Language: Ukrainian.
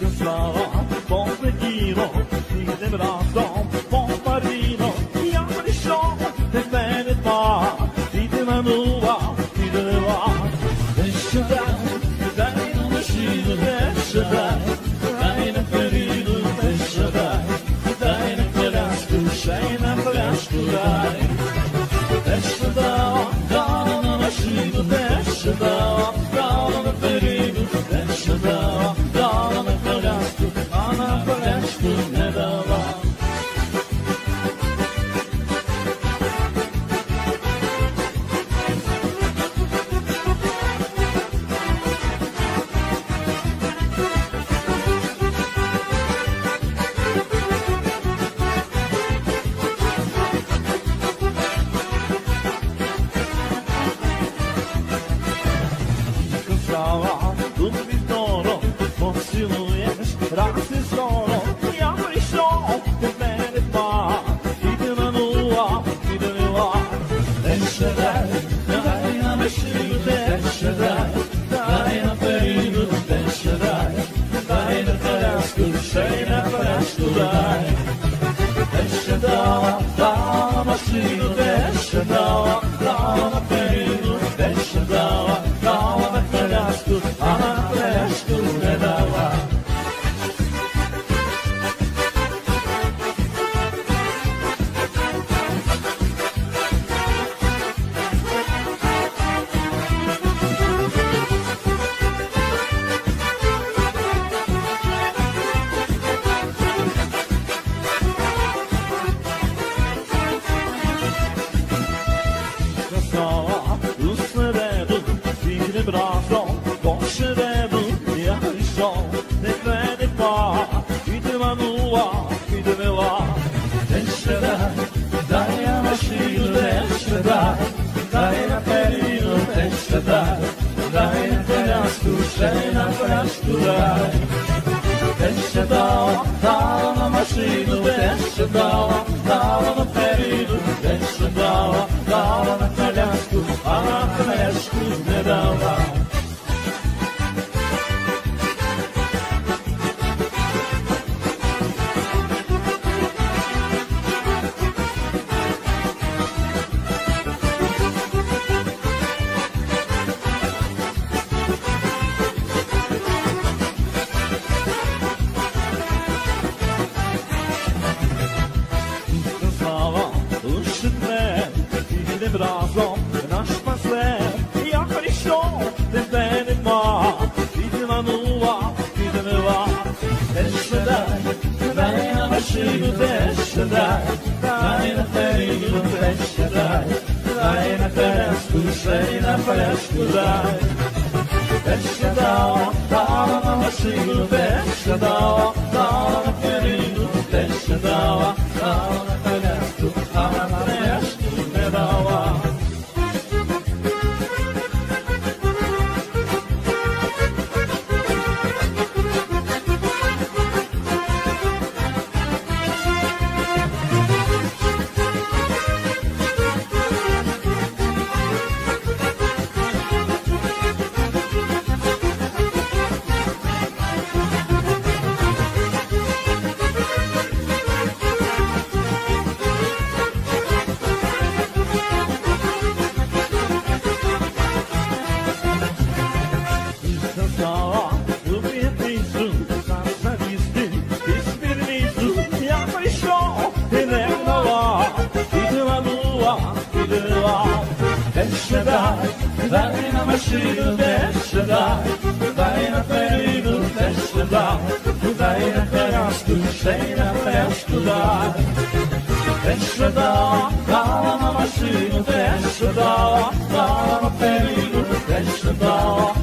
io sarò un buon peghino, si debrando silhouette, rock живемо, я йшов, не пенепа, і ти манула, і довела, не щеда, дай я машину, не щеда, дай на перину, не щеда, дай на коляску, ще на коляску, дай. Не щедала, дала на машину, не щедала, дала на перину, не щедала, дала на коляску, а на коляску не дала. ще дай, дай на тереску, ще й на перешку дай. Те ще дао, дао на машину, те ще дао, Deze dag, de machine, deze dag, de vijfde periode, deze dag, na vijfde periode, deze dag, de vijfde periode, deze dag, de vijfde periode, deze dag, de vijfde periode,